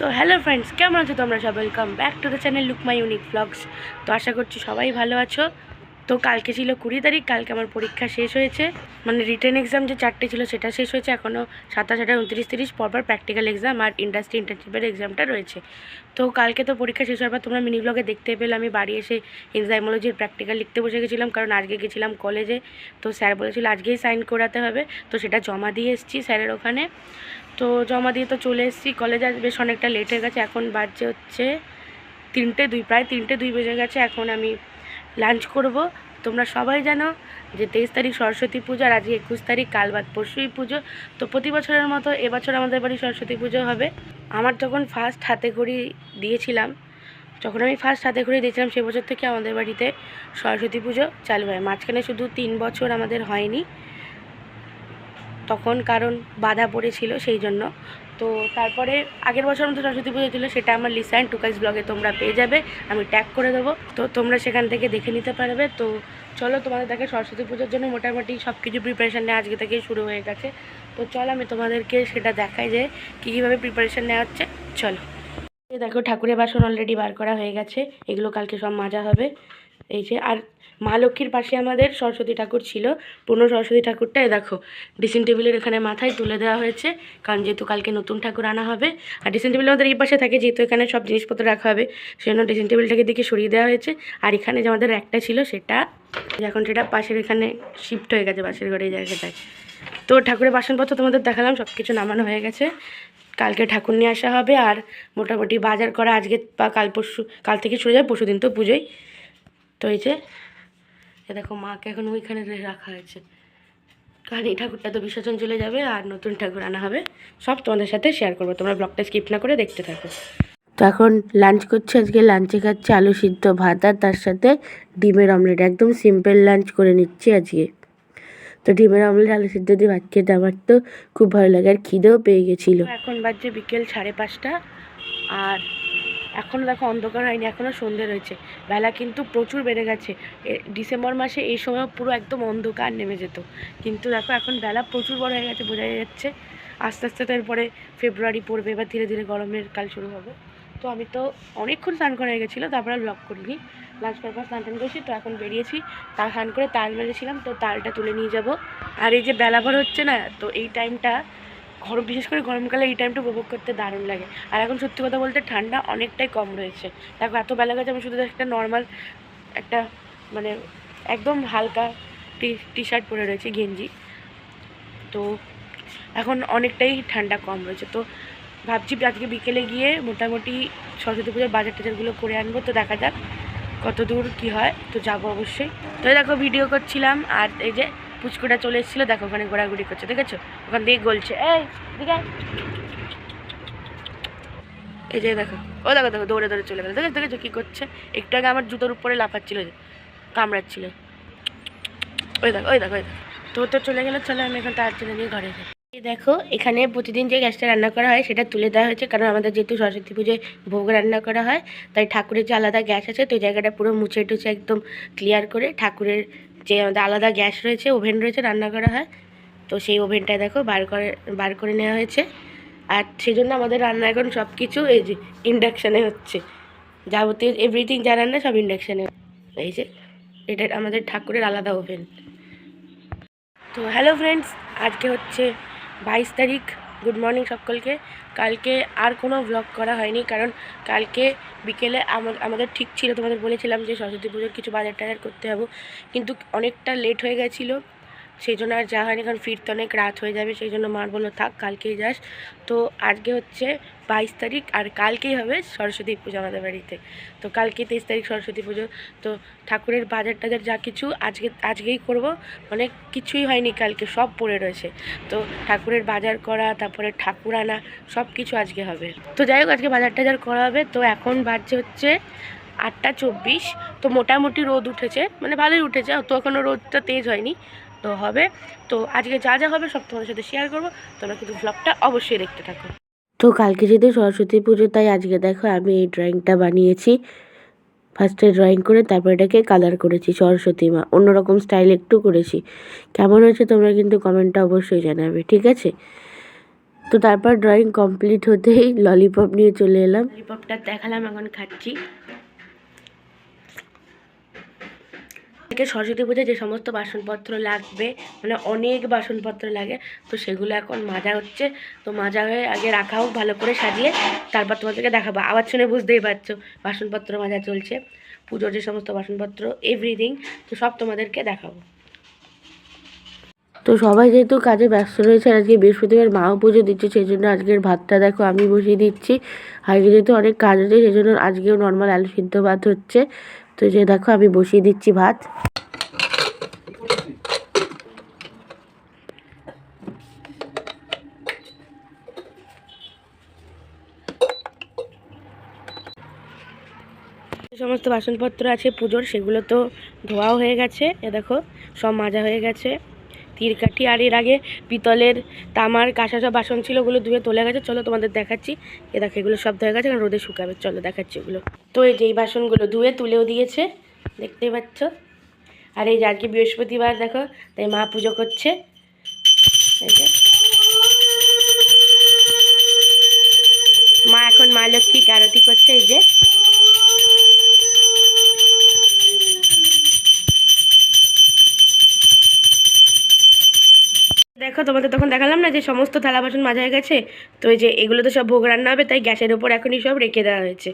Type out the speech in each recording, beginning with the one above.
So hello friends কেমন আছো তোমরা সব welcome back to the channel look my unique vlogs তো আশা করছি সবাই ভালো আছো। তো কালকে ছিল কুড়ি তারিখ, কালকে আমার পরীক্ষা শেষ হয়েছে। মানে রিটেন এক্সাম যে চারটে ছিল সেটা শেষ হয়েছে এখনও সাতাশ, আঠাশ, উনত্রিশ, তিরিশ, পরপর প্র্যাকটিক্যাল এক্সাম আর ইন্ডাস্ট্রি ইন্টার্নশিপের এক্সামটা রয়েছে। তো কালকে তো পরীক্ষা শেষ হওয়ার পর তোমরা মিনি ব্লগে দেখতে পেলে, আমি বাড়ি এসে এনজাইমোলজির প্র্যাকটিক্যাল লিখতে বসে গেছিলাম, কারণ আজকে গেছিলাম কলেজে তো স্যার বলেছিল আজকেই সাইন করাতে হবে, তো সেটা জমা দিয়ে এসেছি স্যারের ওখানে। তো জমা দিয়ে তো চলে এসেছি কলেজে আজ বেশ অনেকটা লেট হয়ে গেছে, এখন বাজছে হচ্ছে তিনটে দুই, প্রায় তিনটে দুই বেজে গেছে, এখন আমি লাঞ্চ করব। তোমরা সবাই জানো যে তেইশ তারিখ সরস্বতী পুজো আর আজকে একুশ তারিখ কাল বাদ পরশুই পুজো। তো প্রতি বছরের মতো এবছর আমাদের বাড়ি সরস্বতী পুজো হবে। আমার যখন ফার্স্ট হাতে ঘড়ি দিয়েছিলাম, যখন আমি ফার্স্ট হাতে ঘড়ি দিয়েছিলাম সে বছর থেকে আমাদের বাড়িতে সরস্বতী পুজো চালু হয়। মাঝখানে শুধু তিন বছর আমাদের হয়নি। তখন কারণ বাধা পড়েছিল সেই জন্য। তো তারপরে আগের বছর মতো সরস্বতী পুজো ছিল সেটা আমার লিসা অ্যান্ড টুকাইস ব্লগে তোমরা পেয়ে যাবে, আমি ট্যাগ করে দেবো। তো তোমরা সেখান থেকে দেখে নিতে পারবে। তো চলো তোমাদের দেখে সরস্বতী পুজোর জন্য মোটামুটি সব কিছু প্রিপারেশান নেওয়া আজকে থেকেই শুরু হয়ে গেছে। তো চলো আমি তোমাদেরকে সেটা দেখাই যে কী কীভাবে প্রিপারেশান নেওয়া হচ্ছে। চলো। দেখো ঠাকুরের বাসন অলরেডি বার করা হয়ে গেছে, এগুলো কালকে সব মাজা হবে। এই যে, আর মা লক্ষ্মীর পাশে আমাদের সরস্বতী ঠাকুর ছিল। পুরনো সরস্বতী ঠাকুরটা দেখো ড্রেসিং টেবিলের এখানে মাথায় তুলে দেওয়া হয়েছে, কারণ যেহেতু কালকে নতুন ঠাকুর আনা হবে, আর ড্রেসিং টেবিল আমাদের এই পাশে থাকে, যেহেতু এখানে সব জিনিসপত্র রাখা হবে, সেজন্য ড্রেসিং টেবিলটাকে দিকে সরিয়ে দেওয়া হয়েছে। আর এখানে যে আমাদের একটা ছিল, সেটা এখন সেটা পাশের এখানে শিফট হয়ে গেছে, পাশের ঘরে এই জায়গাটায়। তো ঠাকুরের বাসনপত্র তোমাদের দেখালাম সব কিছু নামানো হয়ে গেছে। কালকে ঠাকুর নিয়ে আসা হবে, আর মোটামুটি বাজার করা আজকে বা কাল পরশু, কাল থেকে শুরু যাবে পরশু দিন তো পুজোই। তো এই যে এ দেখো মাকে এখন ওইখানে রাখা হয়েছে। কারণ এই ঠাকুরটা তো বিসর্জন চলে যাবে আর নতুন ঠাকুর আনা হবে। সব তোমাদের সাথে শেয়ার করব। তোমরা ব্লগটা স্কিপ না করে দেখতে থাকো। তো এখন লাঞ্চ করছি। আজকে লাঞ্চে খাচ্ছি আলু সিদ্ধ ভাত আর তার সাথে ডিমের অমলেট একদম সিম্পল লাঞ্চ করে নিচ্ছি আজকে। তো ডিমের অমলেট আলু সিদ্ধ দিয়ে ভাত খেতে আমার তো খুব ভালো লাগে। আর খিদেও পেয়ে গেছিল। এখন বাজছে বিকেল সাড়ে পাঁচটা। আর এখনও দেখো অন্ধকার হয়নি এখনও সন্ধে রয়েছে। বেলা কিন্তু প্রচুর বেড়ে গেছে। ডিসেম্বর মাসে এই সময় পুরো একদম অন্ধকার নেমে যেত। কিন্তু দেখো এখন বেলা প্রচুর বড় হয়ে গেছে, বোঝাই যাচ্ছে। আস্তে আস্তে তো এরপরে ফেব্রুয়ারি পড়বে এবার ধীরে ধীরে গরমের কাল শুরু হবে। তো আমি তো অনেকক্ষণ স্নান করা হয়ে গেছিল, তারপরে ব্লগ করিনি। লাঞ্চ করার পর স্নান টান করেছি, তো এখন বেরিয়েছি। তা স্নান করে তাল মেরেছিলাম তো তালটা তুলে নিয়ে যাব। আর এই যে বেলা ভর হচ্ছে না, তো এই টাইমটা গরম বিশেষ করে গরমকালে এই টাইমটা উপভোগ করতে দারুণ লাগে। আর এখন সত্যি কথা বলতে ঠান্ডা অনেকটাই কম রয়েছে। দেখো, এত বেলা গেছে, আমি শুধু একটা নর্মাল একটা মানে একদম হালকা টি টি শার্ট পরে রয়েছে, গেঞ্জি। তো এখন অনেকটাই ঠান্ডা কম রয়েছে। তো ভাবছি আজকে বিকেলে গিয়ে মোটামুটি সরস্বতী পুজোর বাজার টাজারগুলো করে আনব। তো দেখা যাক কত দূর কী হয়। তো যাব অবশ্যই। তো দেখো ভিডিও করছিলাম। আর এই যে পুচকুটা চলে এসেছিল, দেখো ওখানে ঘোরাঘুরি করছে, দেখেছ? ওখান দিয়ে গলছে। এই, দিকে। এই যে দেখো, ও দেখো দেখো, দৌড়ে দৌড়ে চলে গেলো। দেখেছ দেখেছ কী করছে? একটু আগে আমার জুতোর উপরে লাফাচ্ছিল কামড়াচ্ছিল। ওই দেখো ওই দেখো ওই দেখো। তো তো চলে গেলো, চলে আমি এখন তার জন্য নিয়ে ঘরে এই দেখো, এখানে প্রতিদিন যে গ্যাসটা রান্না করা হয়, সেটা তুলে দেওয়া হয়েছে, কারণ আমাদের যেহেতু সরস্বতী পুজোয় ভোগ রান্না করা হয়, তাই ঠাকুরের যে আলাদা গ্যাস আছে, তো জায়গাটা পুরো মুছে টুছে একদম ক্লিয়ার করে ঠাকুরের যে আমাদের আলাদা গ্যাস রয়েছে, ওভেন রয়েছে রান্না করা হয়। তো সেই ওভেনটায় দেখো বার করে বার করে নেওয়া হয়েছে। আর সেই জন্য আমাদের রান্না এখন সব কিছু এই যে ইন্ডাকশানে হচ্ছে। যাবতীয় এভরিথিং যা রান্না সব ইন্ডাকশানে এই যে, এটা আমাদের ঠাকুরের আলাদা ওভেন। তো হ্যালো ফ্রেন্ডস আজকে হচ্ছে বাইশ তারিখ। গুড মর্নিং সকলকে। কালকে আর কোনো ভ্লগ করা হয়নি, কারণ কালকে বিকেলে আমা- আমাদের ঠিক ছিল, তোমাদের বলেছিলাম যে সরস্বতী পুজোর কিছু বাজার টাজার করতে হব কিন্তু অনেকটা লেট হয়ে গেছিল। সেই জন্য আর যা হয়নি কারণ ফিরতে অনেক রাত হয়ে যাবে, সেই জন্য মার বলল, থাক, কালকেই যাস। তো আজকে হচ্ছে বাইশ তারিখ আর কালকেই হবে সরস্বতী পুজো আমাদের বাড়িতে। তো কালকে তেইশ তারিখ সরস্বতী পুজো। তো ঠাকুরের বাজার টাজার যা কিছু আজকে, আজকেই করব। মানে কিছুই হয়নি কালকে, সব পড়ে রয়েছে। তো ঠাকুরের বাজার করা, তারপরে ঠাকুর আনা, সব কিছু আজকে হবে। তো যাই হোক, আজকে বাজার টাজার করা হবে। তো এখন বাজছে হচ্ছে আটটা চব্বিশ। তো মোটামুটি রোদ উঠেছে মানে ভালোই উঠেছে। তো এখনও রোদটা তেজ হয়নি। তো হবে। তো আজকে যা যা হবে সব তোমাদের সাথে শেয়ার করব। তোমরা কিন্তু ব্লগটা অবশ্যই দেখতে থাকো। তো কালকে যেহেতু সরস্বতী পুজো তাই আজকে দেখো আমি এই ড্রয়িংটা বানিয়েছি। ফার্স্টে ড্রয়িং করে তারপর এটাকে কালার করেছি সরস্বতী মা। অন্যরকম স্টাইল একটু করেছি। কেমন হয়েছে তোমরা কিন্তু কমেন্টটা অবশ্যই জানাবে ঠিক আছে? তো তারপর ড্রয়িং কমপ্লিট হতেই ললিপপ নিয়ে চলে এলাম। ললিপপটা দেখালাম এখন খাচ্ছি। থেকে সরস্বতী পুজোয় যে সমস্ত বাসনপত্র লাগবে মানে অনেক বাসনপত্র লাগে, তো সেগুলো এখন মাজা হচ্ছে। তো মাজা হয়ে আগে রাখা হোক ভালো করে সাজিয়ে তারপর তোমাদেরকে দেখাবো। আবার শুনে বুঝতেই পারছ বাসনপত্র মাজা চলছে। পুজোর যে সমস্ত বাসনপত্র এভরিথিং তো সব তোমাদেরকে দেখাবো। তো সবাই যেহেতু কাজে ব্যস্ত রয়েছে আজকে বৃহস্পতিবার মাও পুজো দিচ্ছে সেই জন্য আজকের ভাতটা দেখো আমি বসিয়ে দিচ্ছি। আজকে যেহেতু অনেক কাজ আছে সেই জন্য আজকেও নর্মাল আলু সিদ্ধ ভাত হচ্ছে। তো যে দেখো আমি বসিয়ে দিচ্ছি ভাত। সমস্ত বাসনপত্র আছে পুজোর, সেগুলো তো ধোয়াও হয়ে গেছে। এ দেখো, সব মাজা হয়ে গেছে। তীরকাঠি আর এর আগে পিতলের তামার কাঁসা সব বাসন ছিল, ওগুলো ধুয়ে তোলা গেছে। চলো তোমাদের দেখাচ্ছি। এ দেখো, এগুলো সব ধুয়ে গেছে কারণ রোদে শুকাবে। চলো দেখাচ্ছি ওগুলো। তো এই যে এই বাসনগুলো ধুয়ে তুলেও দিয়েছে দেখতেই পাচ্ছ? আর এই যে আজকে বৃহস্পতিবার, দেখো, তাই মা পুজো করছে। যে। মা এখন মা লক্ষ্মী আরতি করছে, এই যে। দেখো তোমাদের তখন দেখালাম না যে সমস্ত থালা বাসন মাজা হয়ে গেছে। তো এই যে এগুলো তো সব ভোগ রান্না হবে, তাই গ্যাসের ওপর এখনই সব রেখে দেওয়া হয়েছে।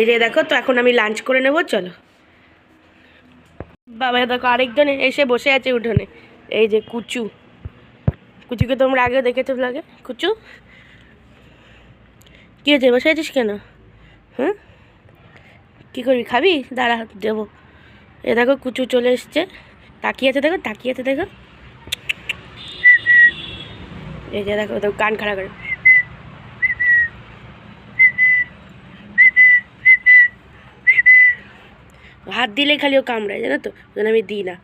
এই যে দেখো, তো এখন আমি লাঞ্চ করে নেব, চলো। বাবা দেখো আরেকজন এসে বসে আছে উঠোনে। এই যে কুচু। কুচুকে তোমরা আগেও দেখেছ লাগে কুচু? কী হয়েছে, বসে আছিস কেন? হ্যাঁ কী করবি, খাবি? দাঁড়া, দেবো। এ দেখো কুচু চলে এসছে। তাকিয়ে আছে, দেখো, তাকিয়ে আছে, দেখো। এই যে দেখো কান খাড়া করে। হাত দিলেই খালি ও কামড়ায়, জানো তো? ওই আমি দিই না।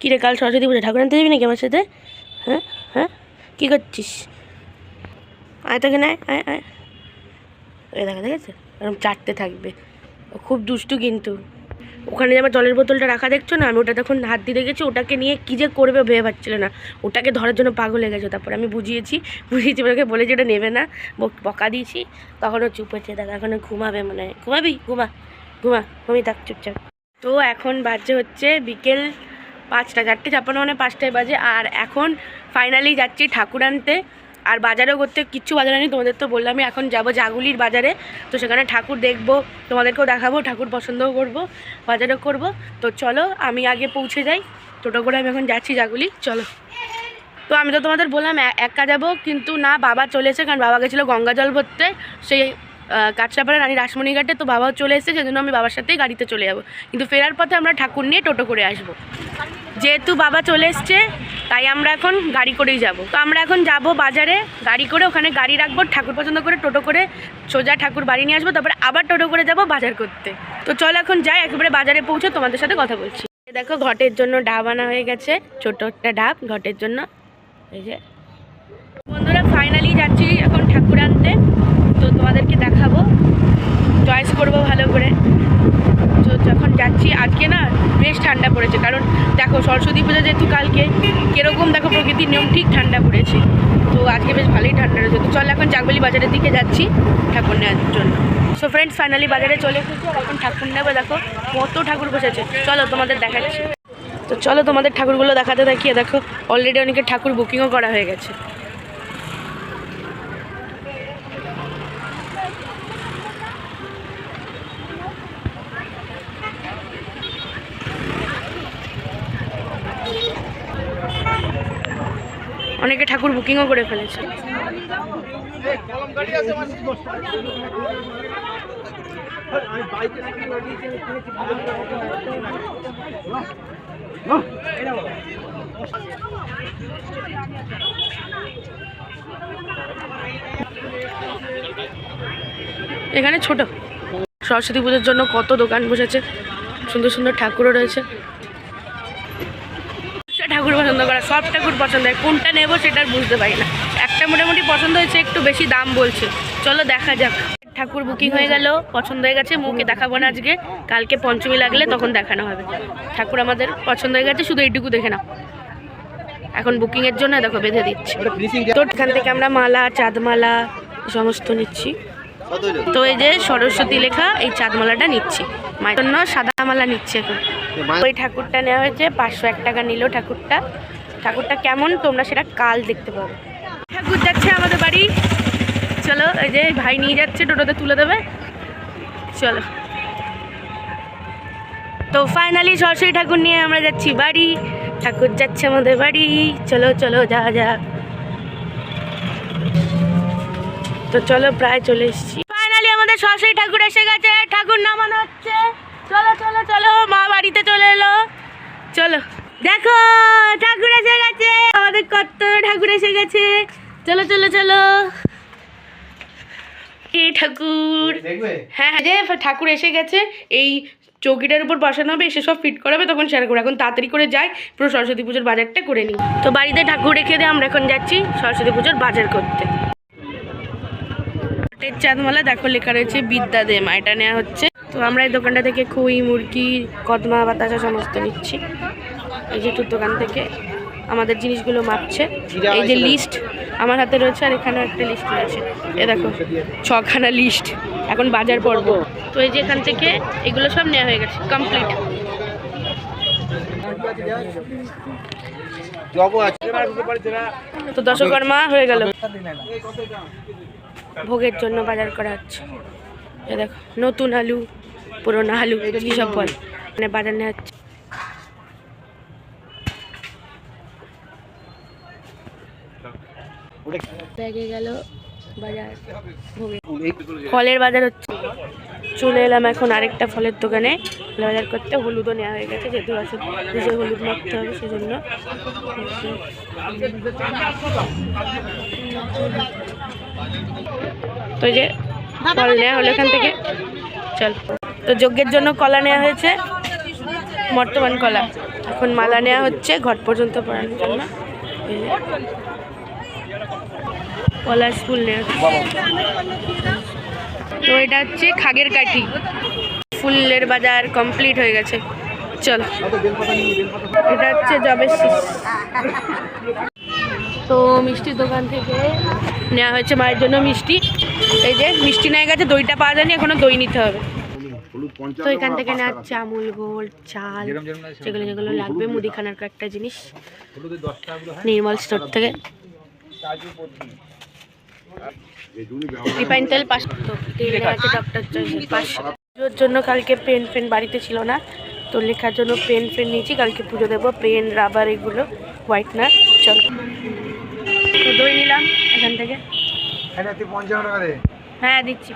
কিরে কাল সরস্বতী পুজো, ঠাকুর আনতে যাবি নাকি আমার সাথে? হ্যাঁ হ্যাঁ? কী করছিস? আয় তোকে নাই আয় আয়। ওই দেখা, দেখেছে? এরকম চারটে থাকবে। খুব দুষ্টু কিন্তু। ওখানে যে আমার জলের বোতলটা রাখা দেখছ না, আমি ওটা তখন হাত দিয়ে দেখেছি, ওটাকে নিয়ে কী যে করবে ভেবে পাচ্ছিল না। ওটাকে ধরার জন্য পাগল হয়ে গেছে, তারপর আমি বুঝিয়েছি বুঝিয়েছি ওটাকে বলেছি ওটা নেবে না, বক- দিয়েছি। তখনও চুপ হচ্ছে দাদা এখনও ঘুমাবে মনে হয়। ঘুমাবি? ঘুমা ঘুমা ঘুমি থাক চুপচাপ। তো এখন বাজে হচ্ছে বিকেল পাঁচটা, চারটে, ছাপ্পান্ন মানে পাঁচটায় বাজে। আর এখন ফাইনালি যাচ্ছি ঠাকুর আনতে। আর বাজারেও করতে কিচ্ছু বাজার নেই তোমাদের তো বললামই এখন যাব জাগুলির বাজারে। তো সেখানে ঠাকুর দেখব, তোমাদেরকেও দেখাবো, ঠাকুর পছন্দও করব, বাজারও করব। তো চলো, আমি আগে পৌঁছে যাই। টোটো করে আমি এখন যাচ্ছি জাগুলি, চলো। তো আমি তো তোমাদের বললাম একা যাব, কিন্তু না, বাবা চলেছে কারণ বাবা গেছিল গঙ্গা জল ভরতে। সেই কাঁচরাপাড়া রানী রাসমণি ঘাটে তো বাবাও চলে এসেছে, সেজন্য আমি বাবার সাথেই গাড়িতে চলে যাব। কিন্তু ফেরার পথে আমরা ঠাকুর নিয়ে টোটো করে আসব। যেহেতু বাবা চলে এসছে, তাই আমরা এখন গাড়ি করেই যাব। তো আমরা এখন যাব বাজারে, গাড়ি করে ওখানে গাড়ি রাখব, ঠাকুর পছন্দ করে টোটো করে সোজা ঠাকুর বাড়ি নিয়ে আসব, তারপরে আবার টোটো করে যাব বাজার করতে। তো চল এখন যাই, একেবারে বাজারে পৌঁছে তোমাদের সাথে কথা বলছি। দেখো, ঘটের জন্য ডাব আনা হয়ে গেছে ছোট একটা ডাব ঘটের জন্য। এই যে। বন্ধুরা ফাইনালি যাচ্ছি এখন ঠাকুর আনতে। তোমাদেরকে দেখাবো। চয়েস করব ভালো করে। তো যখন যাচ্ছি, আজকে না বেশ ঠান্ডা পড়েছে। কারণ দেখো, সরস্বতী পুজো যেহেতু কালকে, কীরকম দেখো প্রকৃতির নিয়ম ঠিক ঠান্ডা পড়েছে। তো আজকে বেশ ভালোই ঠান্ডা রয়েছে। তো চল এখন চাকবলি বাজারের দিকে যাচ্ছি ঠাকুর নেওয়ার জন্য। সো ফ্রেন্ডস ফাইনালি বাজারে চলে এসেছি আর এখন ঠাকুর নেবে দেখো কত ঠাকুর বসেছে। চলো তোমাদের দেখাচ্ছি। তো চলো তোমাদের ঠাকুরগুলো দেখাতে দেখিয়ে দেখো অলরেডি অনেকে ঠাকুর বুকিংও করা হয়ে গেছে। অনেকে ঠাকুর বুকিংও করে ফেলেছে। এখানে ছোট। সরস্বতী পুজোর জন্য কত দোকান বসেছে। সুন্দর সুন্দর ঠাকুরও রয়েছে সব ঠাকুর পছন্দ করা সব ঠাকুর পছন্দ হয়। কোনটা নেব সেটা আর বুঝতে পারি না। একটা মোটামুটি পছন্দ হয়েছে একটু বেশি দাম বলছে। চলো দেখা যাক। ঠাকুর বুকিং হয়ে গেল পছন্দ হয়ে গেছে মুখে দেখাবো না আজকে। কালকে পঞ্চমী লাগলে তখন দেখানো হবে। ঠাকুর আমাদের পছন্দ হয়ে গেছে শুধু এইটুকু দেখে নাও। এখন বুকিংয়ের জন্য দেখো বেঁধে দিচ্ছি। তো এখান থেকে আমরা মালা চাঁদমালা সমস্ত নিচ্ছি। তো এই যে সরস্বতী লেখা এই চাঁদমালাটা নিচ্ছি। মায়ের জন্য সাদা মালা নিচ্ছি এখন। ওই ঠাকুরটা নেওয়া হয়েছে পাঁচশো এক টাকা নিল ঠাকুরটা। ঠাকুরটা কেমন? তোমরা সেটা কাল দেখতে পাবে ঠাকুর যাচ্ছে আমাদের বাড়ি। চলো, এই যে ভাই নিয়ে যাচ্ছে, টোটোতে তুলে দেবে। চলো। তো ফাইনালি সরস্বতী ঠাকুর নিয়ে আমরা যাচ্ছি বাড়ি। ঠাকুর যাচ্ছে আমাদের বাড়ি। চলো চলো যা যা তো চলো, প্রায় চলে এসেছি। ফাইনালি আমাদের সরস্বতী ঠাকুর এসে গেছে। ঠাকুর নামানো হচ্ছে। চলো চলো চলো, মা বাড়িতে চলে এলো। চলো। দেখো ঠাকুর এসে গেছে। আমাদের কত ঠাকুর এসে গেছে। চলো চলো চলো। এ ঠাকুর? হ্যাঁ হ্যাঁ যে ঠাকুর এসে গেছে এই চৌকিটার উপর বসানো হবে এসে সব ফিট করাবে তখন সেরা করে এখন তাড়াতাড়ি করে যাই পুরো সরস্বতী পুজোর বাজারটা করে নিই। তো বাড়িতে ঠাকুর রেখে দিয়ে আমরা এখন যাচ্ছি সরস্বতী পুজোর বাজার করতে। হাটের চাঁদমালা দেখো লেখা রয়েছে বিদ্যা দে মা। এটা নেওয়া হচ্ছে। তো আমরা এই দোকানটা থেকে খুই মুরগি কদমা বাতাসা সমস্ত নিচ্ছি। এই যে একটু দোকান থেকে আমাদের জিনিসগুলো মাপছে। এই যে লিস্ট আমার হাতে রয়েছে আর এখানেও একটা লিস্ট রয়েছে। এ দেখো ছখানা লিস্ট এখন বাজার পর্ব। তো এই যে এখান থেকে এগুলো সব নেওয়া হয়ে গেছে কমপ্লিট তো দশকর্মা হয়ে গেল। ভোগের জন্য বাজার করা হচ্ছে। এ দেখো নতুন আলু পুরোনো আলু কী সব বল। মানে বাজার নেওয়া হচ্ছে। ব্যাগে গেল বাজার ফলের বাজার হচ্ছে। চলে এলাম এখন আরেকটা ফলের দোকানে। ফলের বাজার করতে হলুদও নেওয়া হয়ে গেছে যেহেতু আছে নিজে হলুদ মাখতে হবে সেজন্য। তো এই যে ফল নেওয়া হলো এখান থেকে। চল। তো যজ্ঞের জন্য কলা নেওয়া হয়েছে বর্তমান কলা। এখন মালা নেওয়া হচ্ছে ঘট পর্যন্ত পড়ানোর জন্য। এই যে। পলাশ ফুল নেওয়া হচ্ছে। তো এটা হচ্ছে খাগের কাঠি। ফুলের বাজার কমপ্লিট হয়ে গেছে। চল। এটা হচ্ছে জবের তো মিষ্টির দোকান থেকে নেওয়া হয়েছে মায়ের জন্য মিষ্টি। এই যে মিষ্টি নেওয়া গেছে, দইটা পাওয়া যায়নি, এখনও দই নিতে হবে। তো এখান থেকে নেওয়া আমুল গোল্ড চাল, যেগুলো যেগুলো লাগবে, মুদিখানার কয়েকটা জিনিস। নির্মল স্টোর থেকে। রিফাইন তেল পাঁচশো আছে ডক্টর পাঁচশো পুজোর জন্য কালকে পেন ফেন বাড়িতে ছিল না। তো লেখার জন্য পেন ফেন নিয়েছি। কালকে পুজো দেবো। পেন রাবার এগুলো হোয়াইটনার চল। তো দই নিলাম এখান থেকে। দে। হ্যাঁ দিচ্ছি।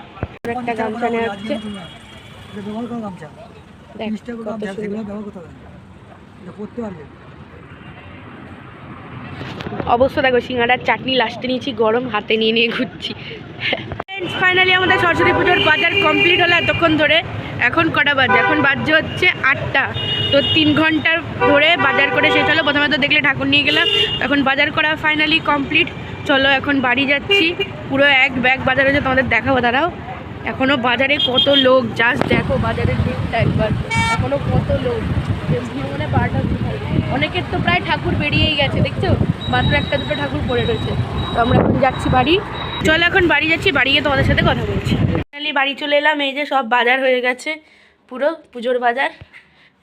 একটা গামছা নেওয়া হচ্ছে। দেখ কত সুন্দর। সেগুলো ব্যবহার করতে হবে এটা পড়তে পারবে অবশ্য দেখো সিঙ্গাড়ার চাটনি লাস্টে নিয়েছি, গরম হাতে নিয়ে নিয়ে ঘুরছি। ফাইনালি আমাদের সরস্বতী পুজোর বাজার কমপ্লিট হলো এতক্ষণ ধরে। এখন কটা বাজে? এখন বাজছে হচ্ছে আটটা। তো তিন ঘণ্টার ধরে বাজার করে শেষ হলো। প্রথমে তো দেখলে ঠাকুর নিয়ে গেলাম। এখন বাজার করা ফাইনালি কমপ্লিট চলো এখন বাড়ি যাচ্ছি। পুরো এক ব্যাগ বাজার হয়েছে, তোমাদের দেখাবো, দাঁড়াও। এখনও বাজারে কত লোক? জাস্ট দেখো বাজারের দিকটা একবার। এখনও কত লোক? মানে অনেকের তো প্রায় ঠাকুর বেরিয়েই গেছে, দেখছ? মাত্র একটা দুটো ঠাকুর পড়ে রয়েছে। তো আমরা এখন যাচ্ছি বাড়ি। চলো এখন বাড়ি যাচ্ছি বাড়ি গিয়ে তোমাদের সাথে কথা বলছি। ফাইনালি বাড়ি চলে এলাম, এই যে সব বাজার হয়ে গেছে, পুরো পুজোর বাজার,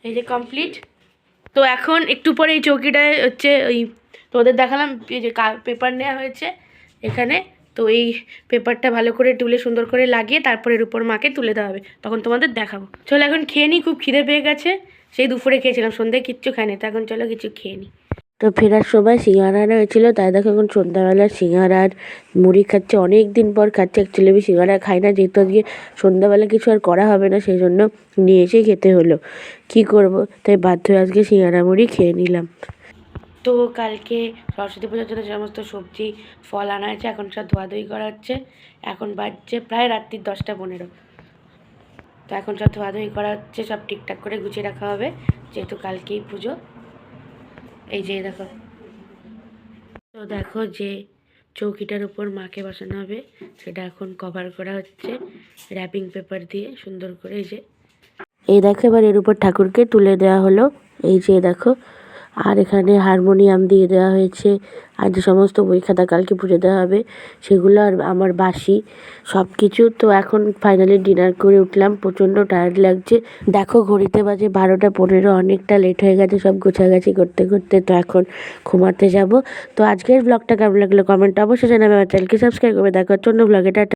এই যে কমপ্লিট তো এখন একটু পরে এই চৌকিটায় হচ্ছে ওই তোদের দেখালাম, এই যে পেপার নেওয়া হয়েছে এখানে। তো এই পেপারটা ভালো করে তুলে সুন্দর করে লাগিয়ে তারপর উপর মাকে তুলে দেওয়া হবে। তখন তোমাদের দেখাবো। চলো এখন খেয়ে নিই, খুব খিদে পেয়ে গেছে। সেই দুপুরে খেয়েছিলাম সন্ধ্যায় কিচ্ছু খাইনি তো এখন চলো কিছু খেয়ে নিই তো ফেরার সময় সিঙ্গারা হয়েছিল তাই দেখো এখন সন্ধ্যাবেলা সিঙ্গারা আর মুড়ি খাচ্ছে অনেক দিন পর খাচ্ছে। অ্যাকচুয়ালি আমি সিঙ্গারা খাই না যেহেতু আজকে সন্ধ্যাবেলা কিছু আর করা হবে না সেই জন্য নিয়ে এসেই খেতে হলো। কি করব? তাই বাধ্য হয়ে আজকে সিঙ্গারা মুড়ি খেয়ে নিলাম। তো কালকে সরস্বতী পুজোর জন্য সমস্ত সবজি ফল আনা হয়েছে এখন সব ধোয়াধুয়ি করা হচ্ছে। এখন বাজছে প্রায় রাত্রির দশটা পনেরো। তো এখন যত ধোয়াধুয়ি করা হচ্ছে, সব ঠিকঠাক করে গুছিয়ে রাখা হবে। যেহেতু কালকেই পুজো। এই যে দেখো। তো দেখো যে চৌকিটার উপর মাকে বসানো হবে। সেটা এখন কভার করা হচ্ছে র্যাপিং পেপার দিয়ে সুন্দর করে, এই যে। এই দেখো, এবার এর উপর ঠাকুরকে তুলে দেওয়া হলো। এই যে দেখো আর এখানে হারমোনিয়াম দিয়ে দেওয়া হয়েছে। আর যে সমস্ত বই খাতা কালকে পুজো দেওয়া হবে, সেগুলো আর আমার বাসি। সব কিছু তো এখন ফাইনালি ডিনার করে উঠলাম। প্রচণ্ড টায়ার্ড লাগছে। দেখো ঘড়িতে বাজে বারোটা পনেরো, অনেকটা লেট হয়ে গেছে, সব গোছাগাছি করতে করতে তো এখন ঘুমাতে যাব। তো আজকের ব্লগটা কেমন লাগল? কমেন্ট অবশ্যই জানাবে। আমার চ্যানেলকে সাবস্ক্রাইব করবে। দেখো অন্য ব্লগে টাটা।